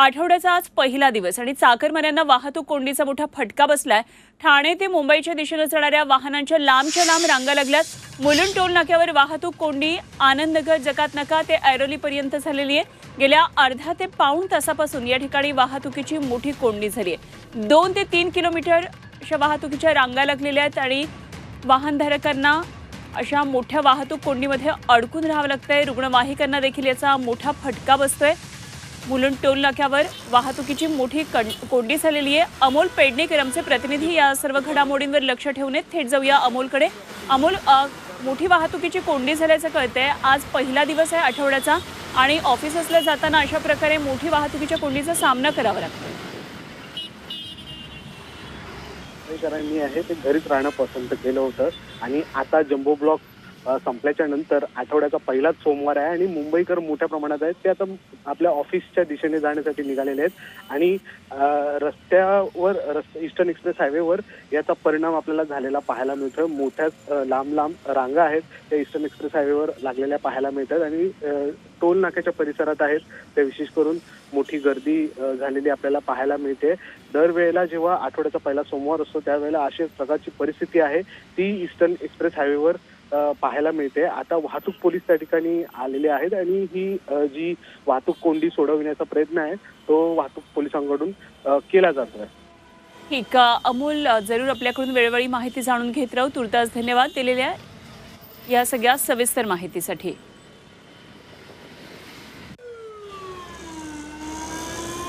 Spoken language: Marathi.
आठवड्याचा आज पहिला दिवस आणि चाकरमान्यांना वाहतूक कोंडीचा मोठा फटका बसलाय. ठाणे ते मुंबईच्या दिशेनं जाणाऱ्या वाहनांच्या लांबच्या लांब रांगा लागल्यात. मुलुंड टोल नाक्यावर वाहतूक कोंडी आनंदगर जकात नाका ते ऐरोलीपर्यंत झालेली आहे. गेल्या अर्धा ते पाऊण तासापासून या ठिकाणी वाहतुकीची मोठी कोंडी झाली आहे. दोन ते तीन किलोमीटर अशा वाहतुकीच्या रांगा लागलेल्या आहेत आणि वाहनधारकांना अशा मोठ्या वाहतूक कोंडीमध्ये अडकून राहावं लागतंय. रुग्णवाहिकांना देखील याचा मोठा फटका बसतोय. मुलुंड टोल नाक्यावर वाहतुकीची मोठी कोंडी झालेली आहे. अमोल पेडणेकर आमचे प्रतिनिधी या सर्व घडामोडींवर लक्ष ठेवून थेट जाऊया अमोलकडे. अमोल मोठी वाहतुकीची कोंडी झाल्याचं कळतंय. आज पहिला दिवस आहे आठवड्याचा आणि ऑफिसेसला जाताना अशा प्रकारे मोठी वाहतुकीच्या कोंडीचा सामना करावा लागतो. मी आहे ते घरीच राहणं पसंत केलं होतं. आणि आता जम्बो ब्लॉक संपल्याच्या नंतर आठवड्याचा पहिलाच सोमवार आहे आणि मुंबईकर मोठ्या प्रमाणात आहेत. ते आता आपल्या ऑफिसच्या दिशेने जाण्यासाठी निघालेले आहेत. आणि रस्त्यावर ईस्टर्न एक्सप्रेस हायवेवर याचा परिणाम आपल्याला झालेला पाहायला मिळतोय. मोठ्या लांब लांब रांगा आहेत त्या ईस्टर्न एक्सप्रेस हायवेवर लागलेल्या पाहायला मिळतात. आणि टोल नाक्याच्या परिसरात आहेत. त्या विशेष करून मोठी गर्दी झालेली आपल्याला पाहायला मिळते. दरवेळेला जेव्हा आठवड्याचा पहिला सोमवार असतो त्यावेळेला अशी प्रकारची परिस्थिती आहे. ती ईस्टर्न एक्सप्रेस हायवेवर पाहायला मिळते. आता वाहतूक पोलीस त्या ठिकाणी आलेले आहेत आणि ही जी वाहतूक कोंडी सोडवण्याचा प्रयत्न आहे तो वाहतूक पोलिसांकडून केला जातोय ठीक अमोल जरूर आपल्याकडून वेळोवेळी माहिती जाणून घेत राहू. तुर्तास धन्यवाद दिलेल्या या सगळ्या सविस्तर माहितीसाठी.